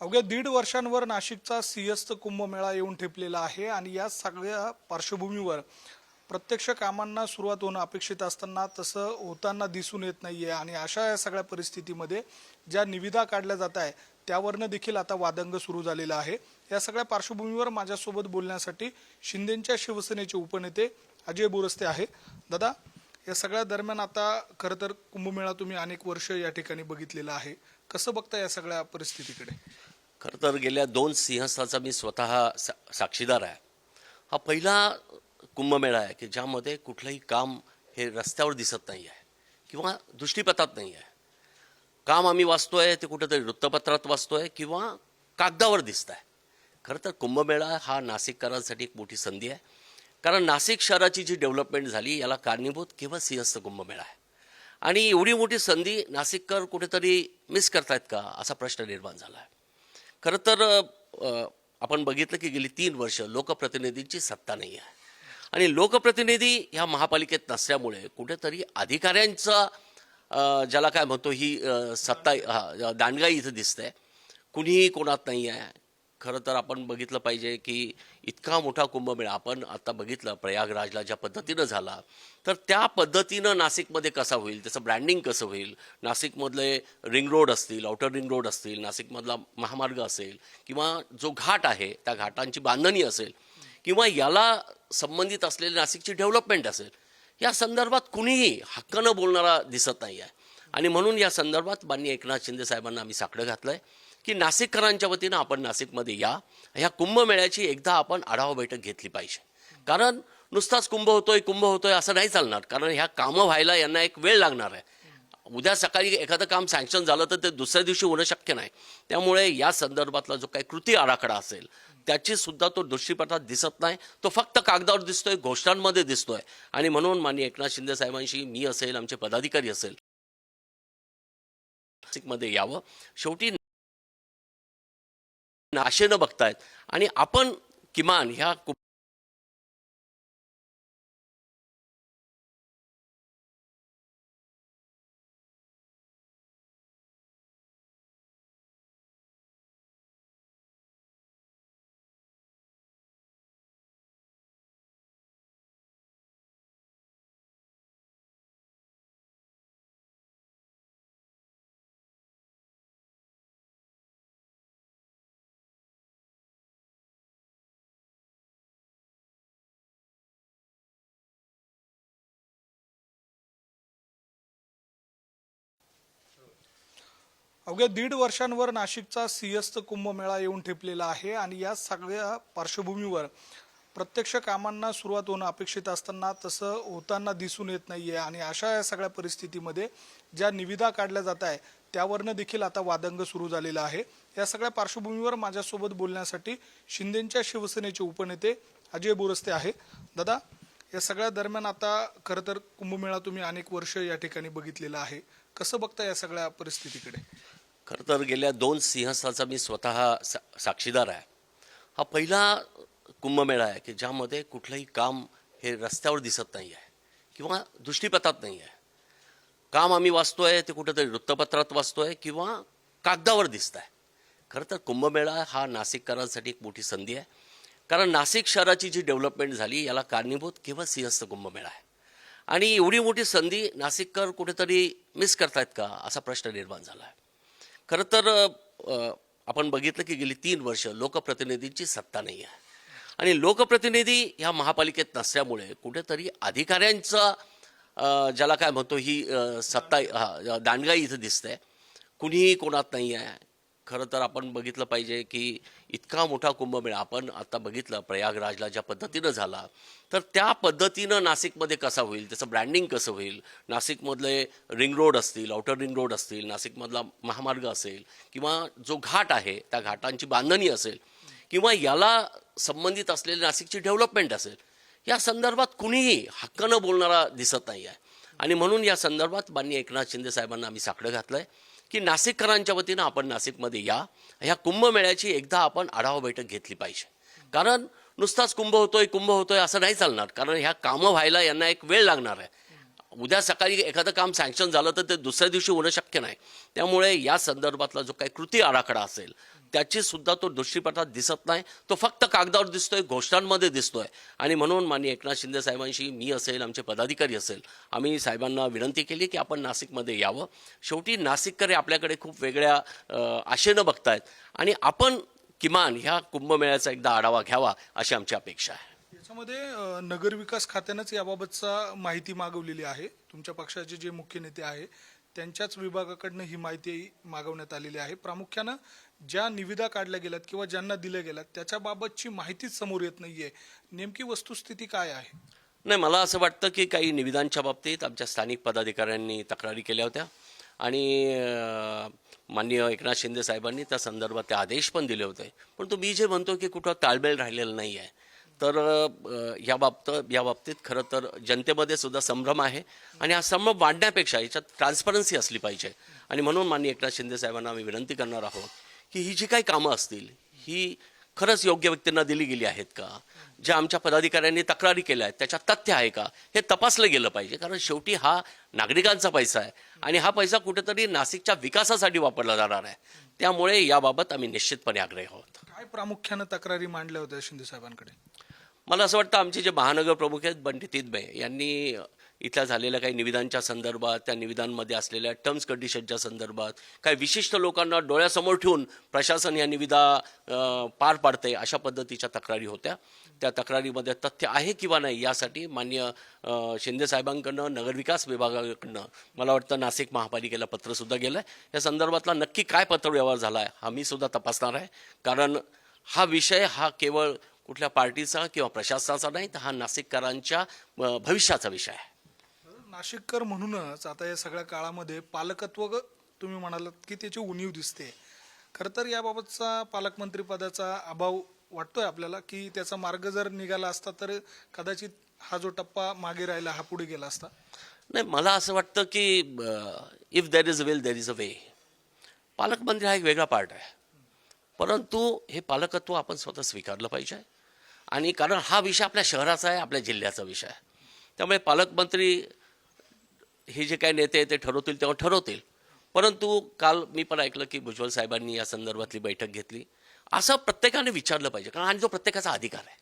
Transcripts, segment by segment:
अवघ्या दीड वर्षांवर नाशिकचा सिंहस्थ कुंभमेळा येऊन ठेपलेला आहे आणि या सगळ्या पार्श्वभूमीवर प्रत्यक्ष कामांना सुरुवात होणं अपेक्षित असताना तसं होताना दिसून येत नाही आहे आणि अशा या सगळ्या परिस्थितीमध्ये ज्या निविदा काढल्या जात आहे त्यावरनं देखील आता वादंग सुरू झालेला आहे. या सगळ्या पार्श्वभूमीवर माझ्यासोबत बोलण्यासाठी शिंदेच्या शिवसेनेचे उपनेते अजय बोरस्ते आहे दादा या सगळ्या दरम्यान आता खरं तर कुंभमेळा तुम्ही अनेक वर्ष या ठिकाणी बघितलेला आहे. कसं बघता या सगळ्या परिस्थितीकडे? खरं तर गेल्या दोन सिंहस्थाचा मी स्वतः सा साक्षीदार आहे. हा पहिला कुंभमेळा आहे की ज्यामध्ये कुठलंही काम हे रस्त्यावर दिसत नाही आहे किंवा दृष्टीपथात नाही आहे. काम आम्ही वाचतोय ते कुठेतरी वृत्तपत्रात वाचतोय किंवा कागदावर दिसत आहे. खरं तर कुंभमेळा हा नाशिककरांसाठी एक मोठी संधी आहे. कारण नाशिक शहराची जी डेव्हलपमेंट झाली याला कारणीभूत केवळ सिंहस्थ कुंभमेळा आहे. आणि एवढी मोठी संधी नाशिककर कुठेतरी मिस करतायत का? असा प्रश्न निर्माण झाला आहे. खरं तर आपण बघितलं की गेली तीन वर्ष लोकप्रतिनिधींची सत्ता नाही आहे. आणि लोकप्रतिनिधी ह्या महापालिकेत नसल्यामुळे कुठेतरी अधिकाऱ्यांचा ज्याला काय म्हणतो ही सत्ता दांडगाई इथं दिसते कुणीही कोणात नाही आहे. खरं तर आपण बघितलं पाहिजे की इतका मोठा कुंभमेळा आपण आता बघितलं प्रयागराजला ज्या पद्धतीनं झाला तर त्या पद्धतीनं नाशिकमध्ये कसा होईल त्याचं ब्रँडिंग कसं होईल? नाशिकमधले रिंग रोड असतील आउटर रिंग रोड असतील नाशिकमधला महामार्ग असेल किंवा जो घाट आहे त्या घाटांची बांधणी असेल किंवा याला संबंधित असलेली नाशिकची डेव्हलपमेंट असेल या संदर्भात कुणीही हक्कानं बोलणारा दिसत नाही आहे आणि म्हणून या संदर्भात माननीय एकनाथ शिंदे साहेबांना आम्ही साकडं घातलं आहे की नाशिककरांच्या वतीनं आपण नाशिकमध्ये या. ह्या कुंभमेळ्याची एकदा आपण आढावा बैठक घेतली पाहिजे. कारण नुसताच कुंभ होतोय कुंभ होतोय असं नाही चालणार. कारण ह्या कामं व्हायला यांना एक वेळ लागणार आहे. उद्या सकाळी एखादं काम सँक्शन झालं तर ते दुसऱ्या दिवशी होणं शक्य नाही. त्यामुळे या संदर्भातला जो काही कृती आराखडा असेल त्याची सुद्धा तो दृष्टीपथात दिसत नाही. तो फक्त कागदावर दिसतोय घोषणांमध्ये दिसतोय. आणि म्हणून माननीय एकनाथ शिंदे साहेबांशी मी असेल आमचे पदाधिकारी असेल नाशिकमध्ये यावं. शेवटी आशेनं बघतायत. आणि आपण किमान ह्या अवघ्या दीड वर्षांवर नाशिकचा सिंहस्थ कुंभमेळा येऊन ठेपलेला आहे आणि या सगळ्या पार्श्वभूमीवर प्रत्यक्ष कामांना सुरुवात होणं अपेक्षित असताना तसं होताना दिसून येत नाहीये. आणि अशा या सगळ्या परिस्थितीमध्ये ज्या निविदा काढल्या जात आहे त्यावरनं देखील आता वादंग सुरू झालेला आहे. या सगळ्या पार्श्वभूमीवर माझ्यासोबत बोलण्यासाठी शिंदेच्या शिवसेनेचे उपनेते अजय बोरस्ते आहे. दादा या सगळ्या दरम्यान आता खरं तर कुंभमेळा तुम्ही अनेक वर्ष या ठिकाणी बघितलेला आहे. कसं बघता या सगळ्या परिस्थितीकडे? खरं तर गेल्या दोन सिंहस्थाचा मी स्वतः सा साक्षीदार आहे. हा पहिला कुंभमेळा आहे की ज्यामध्ये कुठलंही काम हे रस्त्यावर दिसत नाही आहे किंवा दृष्टीपथात नाही आहे. काम आम्ही वाचतो आहे ते कुठेतरी वृत्तपत्रात वाचतो आहे किंवा कागदावर दिसत आहे. खरं तर कुंभमेळा हा नाशिककरांसाठी एक मोठी संधी आहे. कारण नाशिक शहराची जी डेव्हलपमेंट झाली याला कारणीभूत केवळ सिंहस्थ कुंभमेळा आहे. आणि एवढी मोठी संधी नाशिककर कुठेतरी मिस करतायत का? असा प्रश्न निर्माण झाला आहे. खरं तर आपण बघितलं की गेली तीन वर्ष लोकप्रतिनिधींची सत्ता नाही आहे. आणि लोकप्रतिनिधी ह्या महापालिकेत नसल्यामुळे कुठेतरी अधिकाऱ्यांचा ज्याला काय म्हणतो ही सत्ता दांडगाई इथं दिसते कुणीही कोणात नाही आहे. खरं तर आपण बघितलं पाहिजे की इतका मोठा कुंभमेळा आपण आता बघितलं प्रयागराजला ज्या पद्धतीनं झाला तर त्या पद्धतीनं नाशिकमध्ये कसा होईल? त्याचं ब्रँडिंग कसं होईल? नाशिकमधले रिंग रोड असतील आउटर रिंग रोड असतील नाशिकमधला महामार्ग असेल किंवा जो घाट आहे त्या घाटांची बांधणी असेल किंवा याला संबंधित असलेली नाशिकची डेव्हलपमेंट असेल या संदर्भात कुणीही हक्कानं बोलणारा दिसत नाही आहे आणि म्हणून या संदर्भात माननीय एकनाथ शिंदे साहेबांना आम्ही साकडं घातलं आहे की नाशिककरांच्या वतीनं आपण नाशिकमध्ये या. ह्या कुंभमेळ्याची एकदा आपण आढावा बैठक घेतली पाहिजे. कारण नुसताच कुंभ होतोय कुंभ होतोय असं नाही चालणार. कारण ह्या कामं व्हायला यांना एक वेळ लागणार आहे. उद्या सकाळी एखादं काम सँक्शन झालं तर ते दुसऱ्या दिवशी होणं शक्य नाही. त्यामुळे या संदर्भातला जो काही कृती आराखडा असेल त्याची सुद्धा तो दृष्टीपटात दिसत नाही. तो फक्त कागदावर दिसतोय घोषणांमध्ये दिसतोय. आणि म्हणून माननीय एकनाथ शिंदे साहेबांशी मी असेल आमचे पदाधिकारी असेल आम्ही साहेबांना विनंती केली की आपण नाशिकमध्ये यावं. शेवटी नाशिककर आपल्याकडे खूप वेगळ्या आशेनं बघतायत. आणि आपण किमान ह्या कुंभमेळ्याचा एकदा आढावा घ्यावा अशी आमची अपेक्षा आहे. याच्यामध्ये नगरविकास खात्यानंच याबाबतचा माहिती मागवलेली आहे. तुमच्या पक्षाचे जे मुख्य नेते आहे त्यांच्याच विभागाकडनं ही माहिती मागवण्यात आलेली आहे. प्रामुख्यानं ज्या निविदा काढल्या गेल्यात किंवा ज्यांना दिल्या गेल्यात त्याच्याबाबतची माहितीच समोर येत नाहीये. नेमकी वस्तुस्थिती काय आहे? नाही मला असं वाटतं की काही निविदांच्या बाबतीत आमच्या स्थानिक पदाधिकाऱ्यांनी तक्रारी केल्या होत्या. आणि माननीय एकनाथ शिंदे साहेबांनी त्या संदर्भात ते आदेश पण दिले होते. पण तो मी जे म्हणतो की कुठं ताळमेळ राहिलेला नाही आहे तर ह्या बाबत या बाबतीत खरं तर जनतेमध्ये सुद्धा संभ्रम आहे. आणि हा संभ्रम वाढण्यापेक्षा याच्यात ट्रान्सपरन्सी असली पाहिजे. आणि म्हणून माननीय एकनाथ शिंदे साहेबांना आम्ही विनंती करणार आहोत की ही जी काही कामं असतील ही खरंच योग्य व्यक्तींना दिली गेली आहेत का? ज्या आमच्या पदाधिकाऱ्यांनी तक्रारी केल्या आहेत त्याच्यात तथ्य आहे का? हे तपासलं गेलं पाहिजे. कारण शेवटी हा नागरिकांचा पैसा आहे. आणि हा पैसा कुठेतरी नाशिकच्या विकासासाठी वापरला जाणार आहे. त्यामुळे याबाबत आम्ही निश्चितपणे आग्रही आहोत. काय प्रामुख्यानं तक्रारी मांडल्या होत्या शिंदे साहेबांकडे? मला असं वाटतं आमचे जे महानगर प्रमुख आहेत बंटी तिदबे यांनी इथल्या झालेल्या काही निविदांच्या संदर्भात त्या निविदांमध्ये असलेल्या टर्म्स कंडिशनच्या संदर्भात काही विशिष्ट लोकांना डोळ्यासमोर ठेवून प्रशासन या निविदा पार पाडते अशा पद्धतीच्या तक्रारी होत्या. त्या तक्रारीमध्ये तथ्य आहे किंवा नाही यासाठी मान्य अं, शिंदे साहेबांकडनं नगरविकास विभागाकडनं मला वाटतं नाशिक महापालिकेला पत्रसुद्धा गेलं आहे या संदर्भातला नक्की काय पत्रव्यवहार झाला आहे हा मी सुद्धा तपासणार आहे. कारण हा विषय हा केवळ कुठल्या पार्टीचा किंवा प्रशासनाचा नाही तर हा नाशिककरांच्या भविष्याचा विषय आहे. नाशिककर म्हणूनच आता या सगळ्या काळामध्ये पालकत्व तुम्ही म्हणालात की त्याची उणीव दिसते. खरं तर याबाबतचा पालकमंत्री पदाचा अभाव वाटतोय आपल्याला की त्याचा मार्ग जर निघाला असता तर कदाचित हा जो टप्पा मागे राहिला हा पुढे गेला असता. नाही मला असं वाटतं की if there is a will there is a way पालकमंत्री हा एक वेगळा पार्ट आहे. परंतु हे पालकत्व आपण स्वतः स्वीकारलं पाहिजे. आणि कारण हा विषय आपल्या शहराचा आहे आपल्या जिल्ह्याचा विषय आहे. त्यामुळे पालकमंत्री हे जे काही नेते आहेत ते ठरवतील तेव्हा ठरवतील. परंतु काल मी पण ऐकलं की भुजबळ साहेबांनी या संदर्भातली बैठक घेतली. असं प्रत्येकाने विचारलं पाहिजे कारण आणि तो प्रत्येकाचा अधिकार आहे.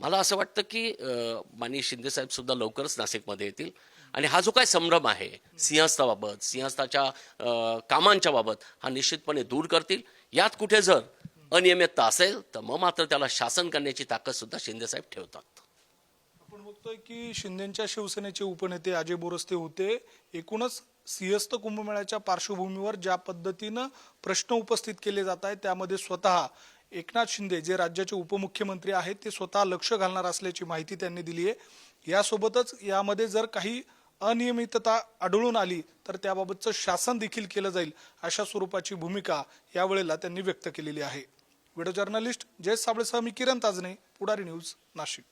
मला असं वाटतं की माननीय शिंदे लवकरच नाशिकमध्ये येतील. आणि हा जो काय संभ्रम आहे सिंहस्थाबाबत सिंहस्थाच्या कामांच्या बाबत हा निश्चितपणे दूर करतील. यात कुठे जर अनियमितता असेल तर मग मात्र त्याला शासन करण्याची ताकद सुद्धा शिंदे साहेब ठेवतात. आपण बघतोय की शिंदेच्या शिवसेनेचे उपनेते अजय बोरस्ते होते. एकूणच सिंहस्थ कुंभमेळ्याच्या पार्श्वभूमीवर ज्या पद्धतीनं प्रश्न उपस्थित केले जात आहेत त्यामध्ये स्वतः एकनाथ शिंदे जे राज्याचे उपमुख्यमंत्री आहेत ते स्वतः लक्ष घालणार असल्याची माहिती त्यांनी दिली आहे. यासोबतच यामध्ये जर काही अनियमितता आढळून आली तर त्याबाबतचं शासन देखील केलं जाईल अशा स्वरूपाची भूमिका यावेळेला त्यांनी व्यक्त केलेली आहे. व्हिडिओ जर्नलिस्ट जयेश साबळेसह मी किरण ताजने पुढारी न्यूज नाशिक.